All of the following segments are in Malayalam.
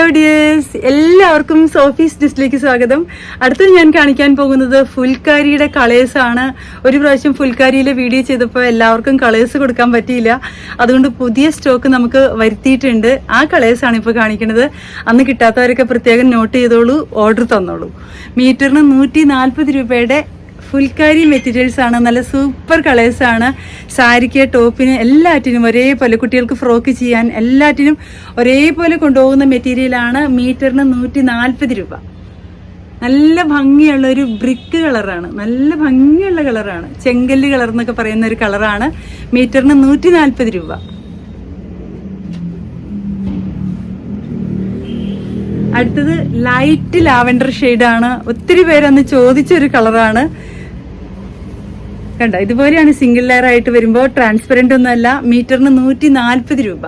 ഹലോ ഡിയേഴ്സ് എല്ലാവർക്കും സോഫീസ് ഡിസ്റ്റിലേക്ക് സ്വാഗതം. അടുത്തത് ഞാൻ കാണിക്കാൻ പോകുന്നത് ഫുൽക്കാരിയുടെ കളേഴ്സ് ആണ്. ഒരു പ്രാവശ്യം ഫുൽക്കാരിയിലെ വീഡിയോ ചെയ്തപ്പോൾ എല്ലാവർക്കും കളേഴ്സ് കൊടുക്കാൻ പറ്റിയില്ല. അതുകൊണ്ട് പുതിയ സ്റ്റോക്ക് നമുക്ക് വരുത്തിയിട്ടുണ്ട്. ആ കളേഴ്സ് ആണ് ഇപ്പോൾ കാണിക്കുന്നത്. അന്ന് കിട്ടാത്തവരൊക്കെ പ്രത്യേകം നോട്ട് ചെയ്തോളൂ ഓർഡർ തന്നോളൂ. മീറ്ററിന് നൂറ്റി നാൽപ്പത് രൂപയുടെ ഫുൽക്കാരി മെറ്റീരിയൽസ് ആണ് നല്ല സൂപ്പർ കളേഴ്സ് ആണ്. സാരിക്ക് ടോപ്പിന് എല്ലാറ്റിനും ഒരേപോലെ കുട്ടികൾക്ക് ഫ്രോക്ക് ചെയ്യാൻ എല്ലാറ്റിനും ഒരേപോലെ കൊണ്ടുപോകുന്ന മെറ്റീരിയലാണ് മീറ്ററിന് നൂറ്റി നാൽപ്പത് രൂപ. നല്ല ഭംഗിയുള്ള ഒരു ബ്രിക്ക് കളറാണ് നല്ല ഭംഗിയുള്ള കളറാണ് ചെങ്കല്ല് കളർ എന്നൊക്കെ പറയുന്ന ഒരു കളറാണ് മീറ്ററിന് നൂറ്റി നാൽപ്പത് രൂപ. അടുത്തത് ലൈറ്റ് ലാവൻഡർ ആണ്. ഒത്തിരി പേരന്ന് ചോദിച്ചൊരു കളറാണ് കണ്ട. ഇതുപോലെയാണ് സിംഗിൾ ലെയർ ആയിട്ട് വരുമ്പോൾ ട്രാൻസ്പെറന്റ് ഒന്നുമല്ല മീറ്ററിന് നൂറ്റി നാൽപ്പത് രൂപ.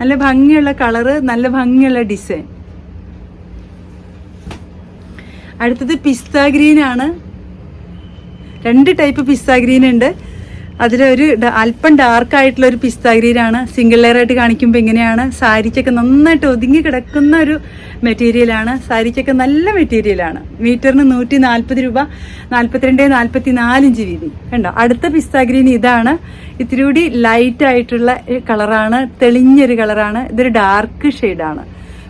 നല്ല ഭംഗിയുള്ള കളറ് നല്ല ഭംഗിയുള്ള ഡിസൈൻ അടുത്തത് പിസ്ത ഗ്രീൻ ആണ് രണ്ട് ടൈപ്പ് പിസ്ത ഗ്രീൻ ഉണ്ട് അതിലൊരു അല്പം ഡാർക്ക് ആയിട്ടുള്ള ഒരു പിസ്ത ഗ്രീൻ ആണ് സിംഗിൾ ലെയർ ആയിട്ട് കാണിക്കുമ്പോൾ ഇങ്ങനെയാണ്. സാരിക്കൊക്കെ നന്നായിട്ട് ഒതുങ്ങി കിടക്കുന്ന ഒരു മെറ്റീരിയലാണ് സാരിക്കൊക്കെ നല്ല മെറ്റീരിയലാണ് മീറ്ററിന് നൂറ്റി നാൽപ്പത് രൂപ നാൽപ്പത്തിരണ്ട് നാൽപ്പത്തി നാലിഞ്ച് വീതി. കണ്ടോ? അടുത്ത പിസ്ത ഗ്രീൻ ഇതാണ്. ഇത്തിരി കൂടി ലൈറ്റ് ആയിട്ടുള്ള കളറാണ് തെളിഞ്ഞൊരു കളറാണ് ഇതൊരു ഡാർക്ക് ഷെയ്ഡാണ്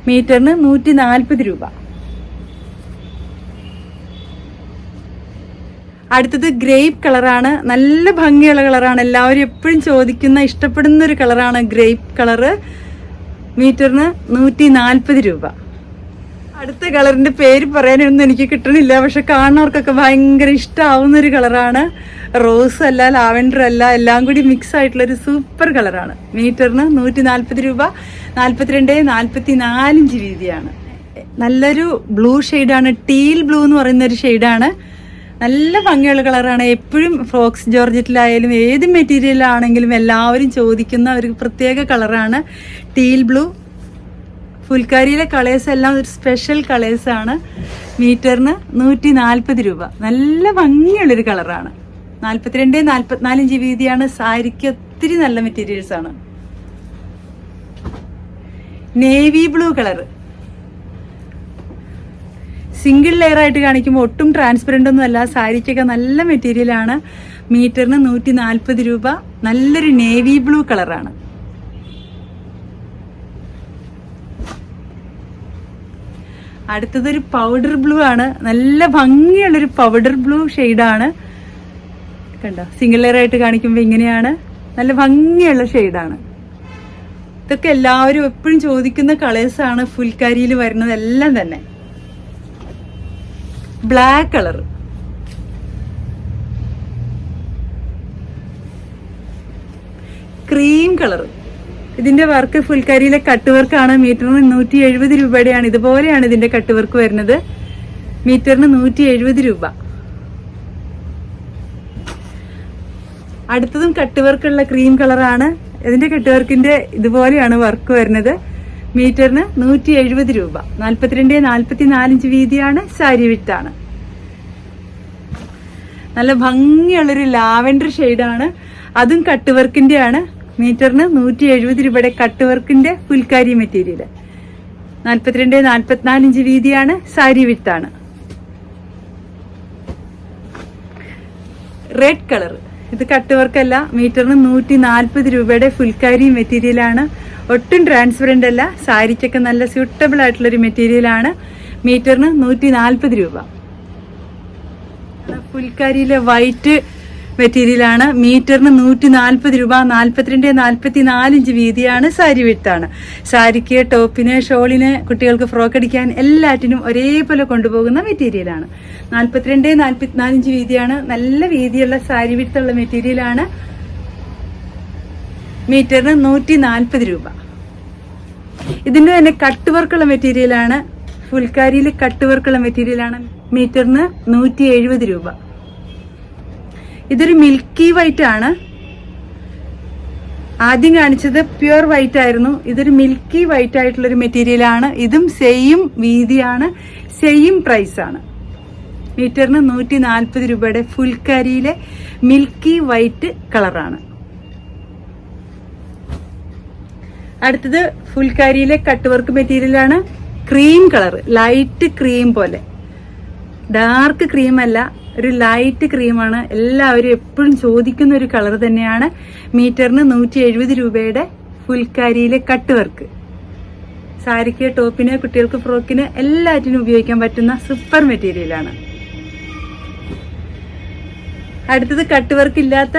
മീറ്ററിന് നൂറ്റി നാൽപ്പത് രൂപ. അടുത്തത് ഗ്രേപ്പ് കളറാണ്. നല്ല ഭംഗിയുള്ള കളറാണ്. എല്ലാവരും എപ്പോഴും ചോദിക്കുന്ന ഇഷ്ടപ്പെടുന്ന ഒരു കളറാണ് ഗ്രേപ്പ് കളറ്. മീറ്ററിന് നൂറ്റി നാൽപ്പത് രൂപ. അടുത്ത കളറിന്റെ പേര് പറയാനൊന്നും എനിക്ക് കിട്ടണില്ല. പക്ഷെ കാണുന്നവർക്കൊക്കെ ഭയങ്കര ഇഷ്ടമാവുന്ന ഒരു കളറാണ്. റോസ് അല്ല ലാവൻഡർ അല്ല എല്ലാം കൂടി മിക്സ് ആയിട്ടുള്ള ഒരു സൂപ്പർ കളറാണ്. മീറ്ററിന് നൂറ്റി നാൽപ്പത് രൂപ. നാൽപ്പത്തിരണ്ട് നാൽപ്പത്തി നാലിഞ്ച് വീതിയാണ്. നല്ലൊരു ബ്ലൂ ഷെയ്ഡാണ്. ടീൽ ബ്ലൂ എന്ന് പറയുന്ന ഒരു ഷെയ്ഡാണ്. നല്ല ഭംഗിയുള്ള കളറാണ്. എപ്പോഴും ഫ്രോക്സ് ജോർജറ്റിലായാലും ഏത് മെറ്റീരിയലാണെങ്കിലും എല്ലാവരും ചോദിക്കുന്ന ഒരു പ്രത്യേക കളറാണ്. ടീൽ ബ്ലൂ ഫുൽക്കാരിയിലെ കളേഴ്സ് എല്ലാം ഒരു സ്പെഷ്യൽ കളേഴ്സാണ് മീറ്ററിന് നൂറ്റി നാൽപ്പത് രൂപ. നല്ല ഭംഗിയുള്ളൊരു കളറാണ്. നാൽപ്പത്തിരണ്ട് നാൽപ്പത്തിനാലിഞ്ച് വീതിയാണ്. സാരിക്ക് ഒത്തിരി നല്ല മെറ്റീരിയൽസാണ് navy blue colour single layer ആയിട്ട് കാണിക്കുമ്പോൾ ഒട്ടും ട്രാൻസ്പെറന്റ് ഒന്നും അല്ല. സാരിക്കൊക്കെ നല്ല മെറ്റീരിയലാണ് മീറ്ററിന് നൂറ്റി നാൽപ്പത് രൂപ. നല്ലൊരു നേവി ബ്ലൂ കളറാണ് അടുത്തതൊരു പൗഡർ ബ്ലൂ ആണ്. നല്ല ഭംഗിയുള്ളൊരു പൗഡർ ബ്ലൂ ഷെയ്ഡാണ് കണ്ടോ? സിംഗിൾ ലെയർ ആയിട്ട് കാണിക്കുമ്പോൾ ഇങ്ങനെയാണ്. നല്ല ഭംഗിയുള്ള ഷെയ്ഡാണ് ഇതൊക്കെ എല്ലാവരും എപ്പോഴും ചോദിക്കുന്ന കളേഴ്സാണ് ഫുൽക്കാരിയിൽ വരുന്നത് എല്ലാം തന്നെ. ബ്ലാക്ക് കളർ ക്രീം കളർ ഇതിന്റെ വർക്ക് ഫുൽക്കരിയിലെ കട്ട് വർക്കാണ് മീറ്ററിന് നൂറ്റി എഴുപത് രൂപയുടെയാണ്. ഇതുപോലെയാണ് ഇതിന്റെ കട്ട് വർക്ക് വരുന്നത്. മീറ്ററിന് നൂറ്റി എഴുപത് രൂപ. അടുത്തതും കട്ട് വർക്കുള്ള ക്രീം കളറാണ് ഇതിന്റെ കട്ട് വർക്കിന്റെ ഇതുപോലെയാണ് വർക്ക് വരുന്നത്. മീറ്ററിന് നൂറ്റി എഴുപത് രൂപ. നാൽപ്പത്തിരണ്ട് നാൽപ്പത്തി നാലഞ്ച് വീതിയാണ് സാരി വിട്ടാണ് നല്ല ഭംഗിയുള്ളൊരു ലാവൻഡർ ഷെയ്ഡാണ്. അതും കട്ട് വർക്കിന്റെ ആണ് മീറ്ററിന് നൂറ്റി എഴുപത് രൂപയുടെ കട്ട് വർക്കിന്റെ ഫുൽക്കാരി മെറ്റീരിയൽ നാൽപ്പത്തിരണ്ട് നാൽപ്പത്തിനാല് ഇഞ്ച് വീതിയാണ് സാരി വിട്ടാണ് റെഡ് കളർ ഇത് കട്ട് വർക്കല്ല മീറ്ററിന് നൂറ്റി നാൽപ്പത് രൂപയുടെ ഫുൽക്കാരി മെറ്റീരിയലാണ്. ഒട്ടും ട്രാൻസ്പെറന്റ് അല്ല. സാരിക്കൊക്കെ നല്ല സ്യൂട്ടബിൾ ആയിട്ടുള്ളൊരു മെറ്റീരിയലാണ് മീറ്ററിന് നൂറ്റി നാൽപ്പത് രൂപ. പുൽക്കാരിയിലെ വൈറ്റ് മെറ്റീരിയലാണ് മീറ്ററിന് നൂറ്റി നാൽപ്പത് രൂപ. നാൽപ്പത്തിരണ്ട് നാൽപ്പത്തി നാലിഞ്ച് വീതിയാണ് സാരി വിട്ടാണ് സാരിക്ക് ടോപ്പിന് ഷോളിന് കുട്ടികൾക്ക് ഫ്രോക്ക് അടിക്കാൻ എല്ലാറ്റിനും ഒരേപോലെ കൊണ്ടുപോകുന്ന മെറ്റീരിയലാണ് നാൽപ്പത്തിരണ്ട് നാൽപ്പത്തിനാലിഞ്ച് വീതിയാണ്. നല്ല വീതിയുള്ള സാരി വിട്ടുള്ള മെറ്റീരിയലാണ് മീറ്ററിന് നൂറ്റി നാൽപ്പത് രൂപ. ഇതിന്റെ തന്നെ കട്ട് വർക്കുള്ള മെറ്റീരിയലാണ് ഫുൽക്കാരിയിൽ കട്ട് വർക്കുള്ള മെറ്റീരിയലാണ് മീറ്ററിന് നൂറ്റി എഴുപത് രൂപ. ഇതൊരു മിൽക്കി വൈറ്റ് ആണ്. ആദ്യം കാണിച്ചത് പ്യുർ വൈറ്റ് ആയിരുന്നു. ഇതൊരു മിൽക്കി വൈറ്റ് ആയിട്ടുള്ള ഒരു മെറ്റീരിയൽ ആണ്. ഇതും സെയിം വീതിയാണ്. സെയിം പ്രൈസ് ആണ്. മീറ്ററിന് നൂറ്റി നാൽപ്പത് രൂപയുടെ ഫുൽക്കാരിയിലെ മിൽക്കി വൈറ്റ് കളറാണ് അടുത്തത് ഫുൽക്കാരിയിലെ കട്ട് വർക്ക് മെറ്റീരിയലാണ് ക്രീം കളർ ലൈറ്റ് ക്രീം പോലെ. ഡാർക്ക് ക്രീം അല്ല ഒരു ലൈറ്റ് ക്രീമാണ് എല്ലാവരും എപ്പോഴും ചോദിക്കുന്ന ഒരു കളർ തന്നെയാണ് മീറ്ററിന് നൂറ്റി എഴുപത് രൂപയുടെ ഫുൽക്കാരിയിലെ കട്ട് വർക്ക് സാരിക്ക് ടോപ്പിന് കുട്ടികൾക്ക് ഫ്രോക്കിന് എല്ലാറ്റിനും ഉപയോഗിക്കാൻ പറ്റുന്ന സൂപ്പർ മെറ്റീരിയലാണ് അടുത്തത് കട്ട് വർക്ക് ഇല്ലാത്ത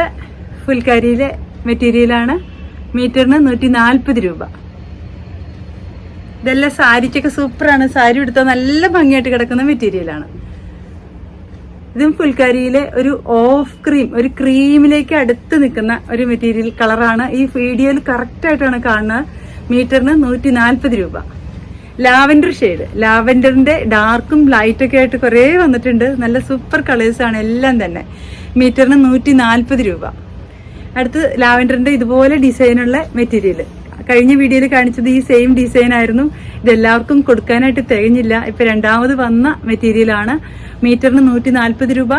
ഫുൽക്കാരിയിലെ മെറ്റീരിയലാണ് മീറ്ററിന് നൂറ്റി നാൽപ്പത് രൂപ. ഇതെല്ലാം സാരിക്കൊക്കെ സൂപ്പറാണ്. സാരി എടുത്താൽ നല്ല ഭംഗിയായിട്ട് കിടക്കുന്ന മെറ്റീരിയലാണ് ഇതും ഫുൽക്കാരിയിലെ ഒരു ഓഫ് ക്രീം ഒരു ക്രീമിലേക്ക് അടുത്ത് നിൽക്കുന്ന ഒരു മെറ്റീരിയൽ കളറാണ് ഈ വീഡിയോയിൽ കറക്റ്റ് ആയിട്ടാണ് കാണുന്നത് മീറ്ററിന് നൂറ്റി നാൽപ്പത് രൂപ. ലാവൻഡർ ഷെയ്ഡ് ലാവൻഡറിന്റെ ഡാർക്കും ലൈറ്റൊക്കെ ആയിട്ട് കുറേ വന്നിട്ടുണ്ട്. നല്ല സൂപ്പർ കളേഴ്സാണ് എല്ലാം തന്നെ. മീറ്ററിന് നൂറ്റി നാൽപ്പത് രൂപ. അടുത്ത് ലാവൻഡറിന്റെ ഇതുപോലെ ഡിസൈനുള്ള മെറ്റീരിയൽ കഴിഞ്ഞ വീഡിയോയിൽ കാണിച്ചത് ഈ സെയിം ഡിസൈൻ ആയിരുന്നു. ഇതെല്ലാവർക്കും കൊടുക്കാനായിട്ട് തികഞ്ഞില്ല. ഇപ്പൊ രണ്ടാമത് വന്ന മെറ്റീരിയലാണ് മീറ്ററിന് നൂറ്റി നാൽപ്പത് രൂപ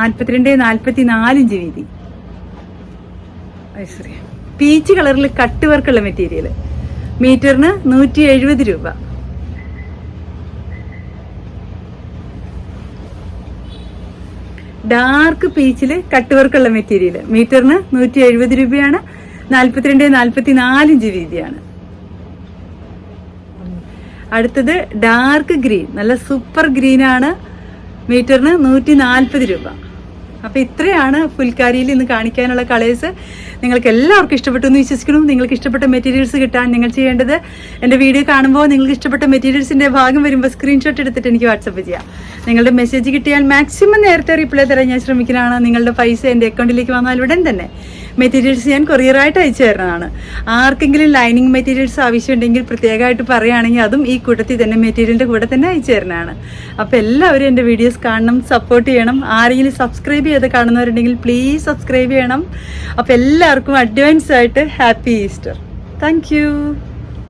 നാൽപ്പത്തിരണ്ട് നാൽപ്പത്തി നാലിഞ്ച് വീതി. പീച്ച് കളറിൽ കട്ട് വർക്കുള്ള മെറ്റീരിയൽ മീറ്ററിന് നൂറ്റി എഴുപത് രൂപ. ഡാർക്ക് പീച്ചിൽ കട്ട് വർക്കുള്ള മെറ്റീരിയൽ. മീറ്ററിന് നൂറ്റി എഴുപത് രൂപയാണ്. നാൽപ്പത്തിരണ്ട് നാൽപ്പത്തി നാലിഞ്ച് വീതിയാണ്. അടുത്തത് ഡാർക്ക് ഗ്രീൻ. നല്ല സൂപ്പർ ഗ്രീൻ ആണ് മീറ്ററിന് നൂറ്റി നാൽപ്പത് രൂപ. അപ്പൊ ഇത്രയാണ് പുൽക്കാരിയിൽ ഇന്ന് കാണിക്കാനുള്ള കളേഴ്സ്. നിങ്ങൾക്ക് എല്ലാവർക്കും ഇഷ്ടപ്പെട്ടു എന്ന് വിശ്വസിക്കുന്നു. നിങ്ങൾക്ക് ഇഷ്ടപ്പെട്ട മെറ്റീരിയൽസ് കിട്ടാൻ നിങ്ങൾ ചെയ്യേണ്ടത് എന്റെ വീഡിയോ കാണുമ്പോൾ നിങ്ങൾക്ക് ഇഷ്ടപ്പെട്ട മെറ്റീരിയൽസിന്റെ ഭാഗം വരുമ്പോൾ സ്ക്രീൻഷോട്ട് എടുത്തിട്ട് എനിക്ക് വാട്സപ്പ് ചെയ്യാം. നിങ്ങളുടെ മെസ്സേജ് കിട്ടിയാൽ മാക്സിമം നേരത്തെ റിപ്ലൈ തരാൻ ഞാൻ ശ്രമിക്കുന്നതാണ്. നിങ്ങളുടെ പൈസ എന്റെ അക്കൗണ്ടിലേക്ക് വന്നാൽ ഉടൻ തന്നെ മെറ്റീരിയൽസ് ഞാൻ കൊറിയറായിട്ട് അയച്ചു തരുന്നതാണ്. ആർക്കെങ്കിലും ലൈനിങ് മെറ്റീരിയൽസ് ആവശ്യമുണ്ടെങ്കിൽ പ്രത്യേകമായിട്ട് പറയുകയാണെങ്കിൽ അതും ഈ കൂട്ടത്തിൽ തന്നെ മെറ്റീരിയലിന്റെ കൂടെ തന്നെ അയച്ചു തരുന്നതാണ്. അപ്പോൾ എല്ലാവരും എന്റെ വീഡിയോസ് കാണണം സപ്പോർട്ട് ചെയ്യണം. ആരെങ്കിലും സബ്സ്ക്രൈബ് ചെയ്ത് കാണുന്നവരുണ്ടെങ്കിൽ പ്ലീസ് സബ്സ്ക്രൈബ് ചെയ്യണം. അപ്പോൾ എല്ലാവർക്കും അഡ്വാൻസ് ആയിട്ട് ഹാപ്പി ഈസ്റ്റർ താങ്ക്